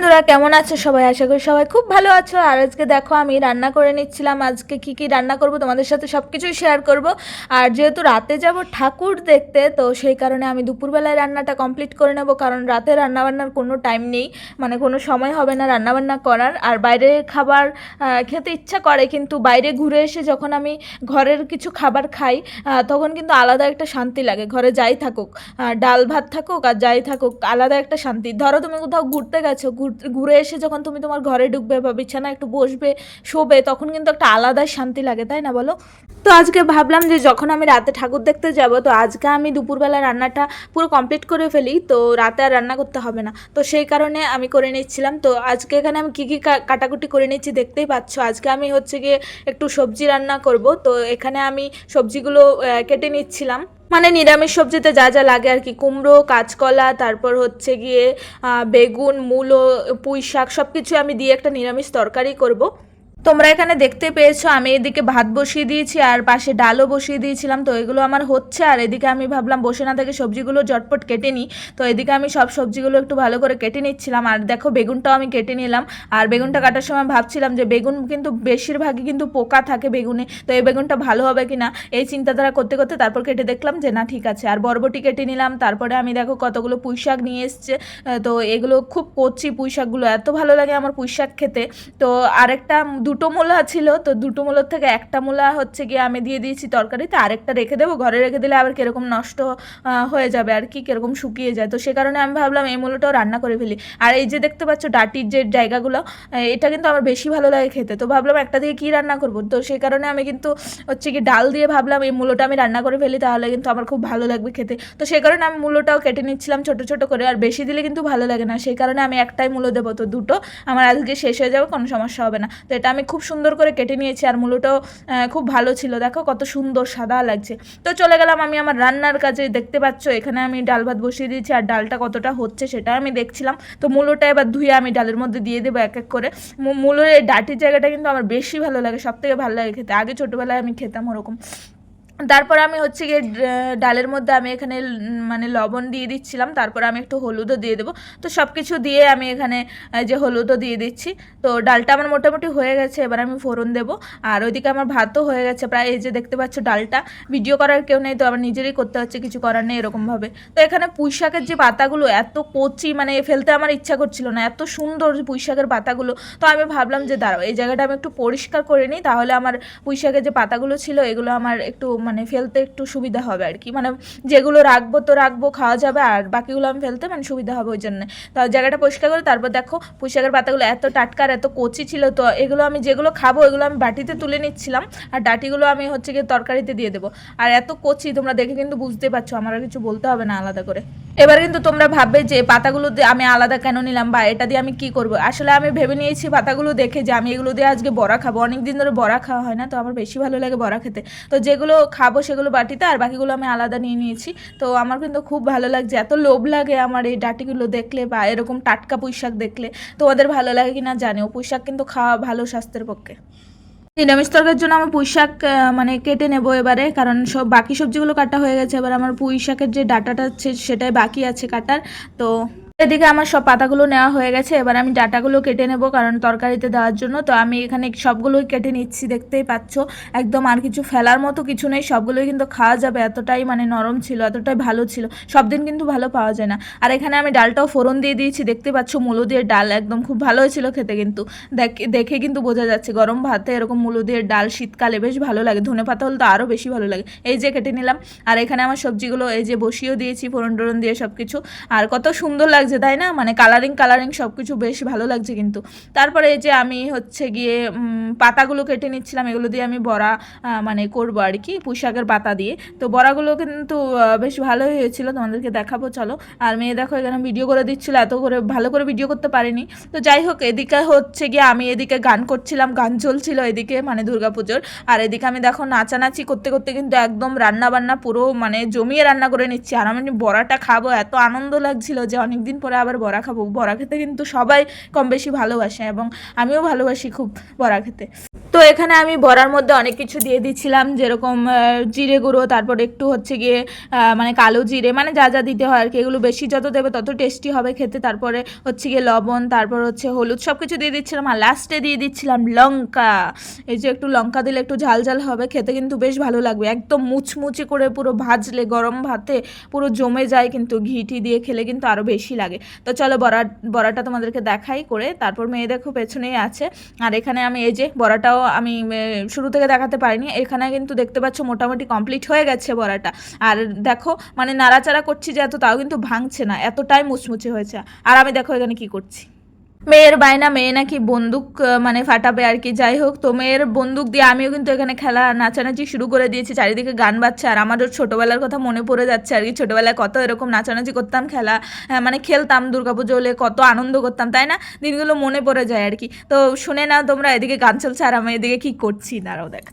বন্ধুরা, কেমন আছো সবাই? আশা করি সবাই খুব ভালো আছো। আর আজকে দেখো, আমি রান্না করে নিচ্ছিলাম। আজকে কি কি রান্না করব তোমাদের সাথে সব কিছুই শেয়ার করব। আর যেহেতু রাতে যাব ঠাকুর দেখতে, তো সেই কারণে আমি দুপুরবেলায় রান্নাটা কমপ্লিট করে নেব। কারণ রাতে রান্নাবান্নার কোনো টাইম নেই। মানে কোনো সময় হবে না রান্নাবান্না করার। আর বাইরের খাবার খেতে ইচ্ছা করে, কিন্তু বাইরে ঘুরে এসে যখন আমি ঘরের কিছু খাবার খাই তখন কিন্তু আলাদা একটা শান্তি লাগে। ঘরে যাই থাকুক ডাল ভাত থাকুক আর যাই থাকুক, আলাদা একটা শান্তি। ধরো তুমি কোথাও ঘুরতে গেছো, ঘুরতে ঘুরে এসে যখন তুমি তোমার ঘরে ঢুকবে বা বিছানা একটু বসবে, শোবে, তখন কিন্তু একটা আলাদাই শান্তি লাগে, তাই না বলো? তো আজকে ভাবলাম যে যখন আমি রাতে ঠাকুর দেখতে যাব, তো আজকে আমি দুপুরবেলা রান্নাটা পুরো কমপ্লিট করে ফেলি, তো রাতে আর রান্না করতে হবে না। তো সেই কারণে আমি করে নিচ্ছিলাম, তো আজকে এখানে আমি কী, কা- কাটাকুটি করে নিচ্ছি দেখতেই পাচ্ছ। আজকে আমি হচ্ছে গিয়ে একটু সবজি রান্না করব, তো এখানে আমি সবজিগুলো কেটে নিচ্ছিলাম। মানে নিরামিষ সবজিতে যা যা লাগে আর কি, কুমড়ো, কাঁচকলা, তারপর হচ্ছে গিয়ে বেগুন, মূলো পুঁই শাক সব কিছু আমি দিয়ে একটা নিরামিষ তরকারি করব। তোমরা এখানে দেখতে পেয়েছ, আমি এদিকে ভাত বসিয়ে দিয়েছি আর পাশে ডালও বসিয়ে দিয়েছিলাম। তো এগুলো আমার হচ্ছে, আর এদিকে আমি ভাবলাম বসে না থেকে সবজিগুলো জটপট কেটে নিই। তো এদিকে আমি সব সবজিগুলো একটু ভালো করে কেটে নিচ্ছিলাম। আর দেখো, বেগুনটাও আমি কেটে নিলাম। আর বেগুনটা কাটার সময় ভাবছিলাম যে বেগুন কিন্তু বেশিরভাগই কিন্তু পোকা থাকে বেগুনে। তো এই বেগুনটা ভালো হবে কি না এই চিন্তাধারা করতে করতে তারপর কেটে দেখলাম যে না, ঠিক আছে। আর বরবটি কেটে নিলাম। তারপরে আমি দেখো কতগুলো পুঁই শাক নিয়ে এসছে। তো এগুলো খুব কচি পুঁই শাকগুলো। এত ভালো লাগে আমার পুঁই শাক খেতে। তো আরেকটা দুটো মূলা ছিল, তো দুটো মূলার থেকে একটা মূলা হচ্ছে গিয়ে আমি দিয়ে দিয়েছি তরকারিতে, আরেকটা রেখে দেবো, ঘরে রেখে দিলে আবার কীরকম নষ্ট হয়ে যাবে আর কি, কীরকম শুকিয়ে যায়। তো সে কারণে আমি ভাবলাম এই মূলোটাও রান্না করে ফেলি। আর এই যে দেখতে পাচ্ছ ডাটির যে জায়গাগুলো এটা কিন্তু আমার বেশি ভালো লাগে খেতে। তো ভাবলাম একটা দিয়ে কী রান্না করব? তো সেই কারণে আমি কিন্তু হচ্ছে কি ডাল দিয়ে ভাবলাম, এই মূলোটা আমি রান্না করে ফেলি, তাহলে কিন্তু আমার খুব ভালো লাগবে খেতে। তো সেই কারণে আমি মূলোটাও কেটে নিচ্ছিলাম ছোট ছোট করে, আর বেশি দিলে কিন্তু ভালো লাগে না। সেই কারণে আমি একটাই মূলো দেবো, তো দুটো। আমার আজকে শেষ হয়ে যাবে, কোনো সমস্যা হবে না। তো এটা আমি খুব সুন্দর করে কেটে নিয়েছি আর মূলটাও খুব ভালো ছিল। দেখো কত সুন্দর সাদা লাগছে। তো চলে গেলাম আমি আমার রান্নার কাজে। দেখতে পাচ্ছ, এখানে আমি ডাল ভাত বসিয়ে দিয়েছি আর ডালটা কতটা হচ্ছে সেটা আমি দেখছিলাম। তো মূলোটা এবার ধুয়ে আমি ডালের মধ্যে দিয়ে দেবো এক এক করে। মূলোর এই ডাটির জায়গাটা কিন্তু আমার বেশি ভালো লাগে সব থেকে ভালো লাগে খেতে। আগে ছোটোবেলায় আমি খেতাম ওরকম। তারপর আমি হচ্ছে গিয়ে ডালের মধ্যে আমি এখানে মানে লবণ দিয়ে দিচ্ছিলাম। তারপর আমি একটু হলুদও দিয়ে দেবো। তো সব কিছু দিয়ে আমি এখানে যে হলুদও দিয়ে দিচ্ছি। তো ডালটা আমার মোটামুটি হয়ে গেছে, এবার আমি ফোড়ন দেবো। আর ওইদিকে আমার ভাতও হয়ে গেছে। প্রায় এই যে দেখতে পাচ্ছ ডালটা, ভিডিও করার কেউ নেই, তো আমার নিজেরই করতে হচ্ছে, কিছু করার নেই এরকমভাবে। তো এখানে পুঁই শাকের যে পাতাগুলো, এত কচি মানে ফেলতে আমার ইচ্ছা করছিল না, এত সুন্দর পুঁই শাকের পাতাগুলো। তো আমি ভাবলাম যে, দাঁড়াও, এই জায়গাটা আমি একটু পরিষ্কার করে নিই, তাহলে আমার পুঁই শাকের যে পাতাগুলো ছিল, এগুলো আমার একটু মানে ফেলতে একটু সুবিধা হবে আর কি। মানে যেগুলো রাখব তো রাখব, খাওয়া যাবে আর বাকিগুলো আমি ফেলতে মানে সুবিধা হবে ওই জন্য। তো জায়গাটা পরিষ্কার করে তারপর দেখো পুঁইশাকের পাতাগুলো এত টাটকার এত কচি ছিল তো এগুলো আমি যেগুলো খাব এগুলো আমি বাটিতে তুলে নিচ্ছিলাম আর ডাটিগুলো আমি হচ্ছে গিয়ে তরকারিতে দিয়ে দেবো। আর এত কচি তোমরা দেখে কিন্তু বুঝতে পারছ, আমার কিছু বলতে হবে না আলাদা করে। এবার কিন্তু তোমরা ভাববে যে পাতাগুলো আমি আলাদা কেন নিলাম? বা এটা দিয়ে আমি কি করব? আসলে আমি ভেবে নিয়েছি পাতাগুলো দেখে যে আমি এগুলো দিয়ে আজকে বড়া খাব। অনেক দিন ধরে বড়া খাওয়া হয় না, তো আমার বেশি ভালো লাগে বড়া খেতে। তো যেগুলো খাব সেগুলো বাটিতে আর বাকিগুলো আমি আলাদা নিয়ে নিয়েছি। তো আমার কিন্তু খুব ভালো লাগছে। এত লোভ লাগে আমার এই ডাটিগুলো দেখলে বা এরকম টাটকা পুঁই শাক দেখলে। তো ওদের ভালো লাগে কিনা জানি। ও পুঁই শাক কিন্তু খাওয়া ভালো স্বাস্থ্যের পক্ষে। নিরামিষ তরকারির জন্য আমার পুঁই শাক মানে কেটে নেব এবারে, কারণ সব বাকি সবজিগুলো কাটা হয়ে গেছে। এবার আমার পুঁই শাকের যে ডাটাটা সেটাই বাকি আছে কাটার। তো এদিকে আমার সব পাতাগুলো নেওয়া হয়ে গেছে, এবার আমি ডাটাগুলো কেটে নেব কারণ তরকারিতে দেওয়ার জন্য। তো আমি এখানে সবগুলোই কেটে নিচ্ছি, দেখতেই পাচ্ছ। একদম আর কিছু ফেলার মতো কিছু নেই, সবগুলোই কিন্তু খাওয়া যাবে। এতটাই মানে নরম ছিল, এতটাই ভালো ছিল। সব দিন কিন্তু ভালো পাওয়া যায় না। আর এখানে আমি ডালটাও ফোড়ন দিয়ে দিয়েছি, দেখতে পাচ্ছ মূলো দিয়ে ডাল একদম খুব ভালো হয়েছিল খেতে কিন্তু। দেখ- দেখে কিন্তু বোঝা যাচ্ছে গরম ভাতে এরকম মূলো দিয়ে ডাল শীতকালে বেশ ভালো লাগে, ধনে পাতা হলে তো আরও বেশি ভালো লাগে। এই যে কেটে নিলাম। আর এখানে আমার সবজিগুলো এই যে বসিয়েও দিয়েছি, ফোড়ন টোড়ন দিয়ে সব কিছু আর কত সুন্দর লাগছে তাই না? মানে কালারিং কালারিং সব কিছু বেশ ভালো লাগছে কিন্তু। তারপরে এই যে আমি হচ্ছে গিয়ে পাতাগুলো কেটে নিচ্ছিলাম, এগুলো দিয়ে আমি বড়া মানে করব আর কি পুঁশাকের পাতা দিয়ে। তো বড়াগুলো কিন্তু বেশ ভালোই হয়েছিল, তোমাদেরকে দেখাবো, চলো। আর মেয়ে দেখো, এখানে ভিডিও করে দিচ্ছিল, এত করে, ভালো করে ভিডিও করতে পারিনি। তো যাই হোক, এদিকে হচ্ছে গিয়ে আমি এদিকে গান করছিলাম, গান চলছিল এদিকে মানে দুর্গাপুজোর। আর এদিকে আমি দেখো, নাচানাচি করতে করতে কিন্তু একদম রান্না বান্না পুরো মানে জমিয়ে রান্না করে নিচ্ছি। আর আমি বড়াটা খাব, এত আনন্দ লাগছিল যে অনেকদিন পরে আবার বড়া খাব। বড়া খেতে কিন্তু সবাই কম বেশি ভালোবাসে এবং আমিও ভালোবাসি খুব বড়া খেতে। তো এখানে আমি বড়ার মধ্যে অনেক কিছু দিয়ে দিচ্ছিলাম, যেরকম জিরে গুঁড়ো, তারপর একটু হচ্ছে গিয়ে মানে কালো জিরে মানে যা যা দিতে হয় আর কি, এগুলো বেশি যত দেবে তত টেস্টি হবে খেতে। তারপরে হচ্ছে গিয়ে লবণ, তারপর হচ্ছে হলুদ সব কিছু দিয়ে দিচ্ছিলাম। আর লাস্টে দিয়ে দিচ্ছিলাম লঙ্কা। এই যে একটু লঙ্কা দিলে একটু ঝাল ঝাল হবে, খেতে কিন্তু বেশ ভালো লাগবে। একদম মুচমুচে করে পুরো ভাজলে, গরম ভাতে পুরো জমে যায় কিন্তু ঘিটি দিয়ে খেলে কিন্তু আরও বেশি লাগে। তো চলো বড়া বড়াটা তোমাদেরকে দেখাই করে, তারপর মেয়ে দেখো পেছনেই আছে। আর এখানে আমি এই যে বড়াটাও আমি শুরু থেকে দেখাতে পারিনি, এখানে কিন্তু দেখতে পাচ্ছ মোটামুটি কমপ্লিট হয়ে গেছে বড়াটা আর দেখো মানে নাড়াচাড়া করছি যে এত তাও কিন্তু ভাঙছে না, এতটাই মুচমুচে হয়েছে। আর আমি দেখো এখানে কি করছি। মেয়ের বায়না মেয়ে নাকি বন্দুক মানে ফাটাবে আর কি যাই হোক। তো মেয়ের বন্দুক দিয়ে আমিও কিন্তু এখানে খেলা নাচানাচি শুরু করে দিয়েছি চারিদিকে গান বাজছে। আর আমারও ছোটোবেলার কথা মনে পড়ে যাচ্ছে আর কি ছোটোবেলায় কত এরকম নাচানাচি করতাম খেলা হ্যাঁ, মানে খেলতাম দুর্গাপুজো হলে কত আনন্দ করতাম তাই না? দিনগুলো মনে পড়ে যায় আর কি। তো শুনে না তোমরা এদিকে গান চলছে আর আমি এদিকে কী করছি দাঁড়াও দেখ।